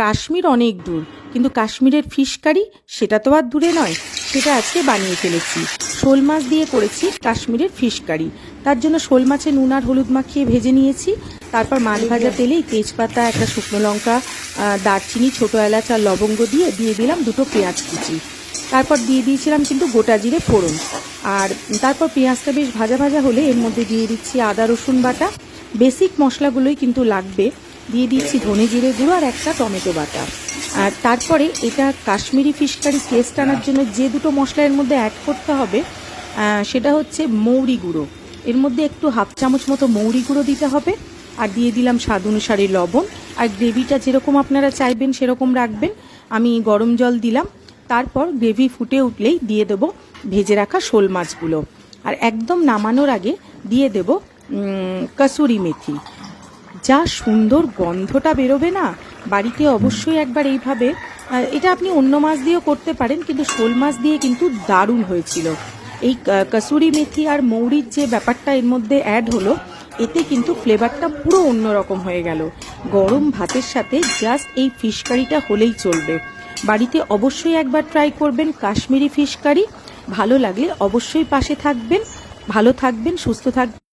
কাশ্মীর অনেক দূর, কিন্তু কাশ্মীরের ফিশ কারি সেটা তো আর দূরে নয়। সেটা আজকে বানিয়ে ফেলেছি। শোল মাছ দিয়ে করেছি কাশ্মীরের ফিশ কারি তার জন্য শোল মাছে নুন আর হলুদ মাখিয়ে ভেজে নিয়েছি। তারপর মাছ ভাজা তেলেই তেজপাতা, একটা শুকনো লঙ্কা দারচিনি, ছোটো এলাচ আর লবঙ্গ দিয়ে দিয়ে দিলাম দুটো পেঁয়াজ কুচি। তারপর দিয়ে দিয়েছিলাম কিন্তু গোটা জিরে ফোড়ন। আর তারপর পেঁয়াজটা বেশ ভাজা ভাজা হলে এর মধ্যে দিয়ে দিচ্ছি আদা রসুন বাটা। বেসিক মশলাগুলোই কিন্তু লাগবে। দিয়ে দিচ্ছি ধনে জিরে গুঁড়ো আর একটা টমেটো বাটা। আর তারপরে এটা কাশ্মীরি ফিশ কারি টেস্ট আনার জন্য যে দুটো মশলা এর মধ্যে অ্যাড করতে হবে সেটা হচ্ছে মৌরি গুঁড়ো। এর মধ্যে একটু হাফ চামচ মতো মৌরি গুঁড়ো দিতে হবে, আর দিয়ে দিলাম স্বাদ অনুসারে লবণ। আর গ্রেভিটা যেরকম আপনারা চাইবেন সেরকম রাখবেন। আমি গরম জল দিলাম, তারপর গ্রেভি ফুটে উঠলেই দিয়ে দেবো ভেজে রাখা শোল মাছগুলো। আর একদম নামানোর আগে দিয়ে দেব কসুরি মেথি। যা সুন্দর গন্ধটা বেরোবে না? বাড়িতে অবশ্যই একবার এইভাবে। এটা আপনি অন্য মাছ দিয়েও করতে পারেন, কিন্তু শোল মাছ দিয়ে কিন্তু দারুণ হয়েছিল। এই কসুরি মেথি আর মৌরির যে ব্যাপারটা এর মধ্যে অ্যাড হলো, এতে কিন্তু ফ্লেভারটা পুরো অন্যরকম হয়ে গেল। গরম ভাতের সাথে জাস্ট এই ফিশ কারিটা হলেই চলবে। বাড়িতে অবশ্যই একবার ট্রাই করবেন কাশ্মীরি ফিশ কারি ভালো লাগলে অবশ্যই পাশে থাকবেন। ভালো থাকবেন, সুস্থ থাকবেন।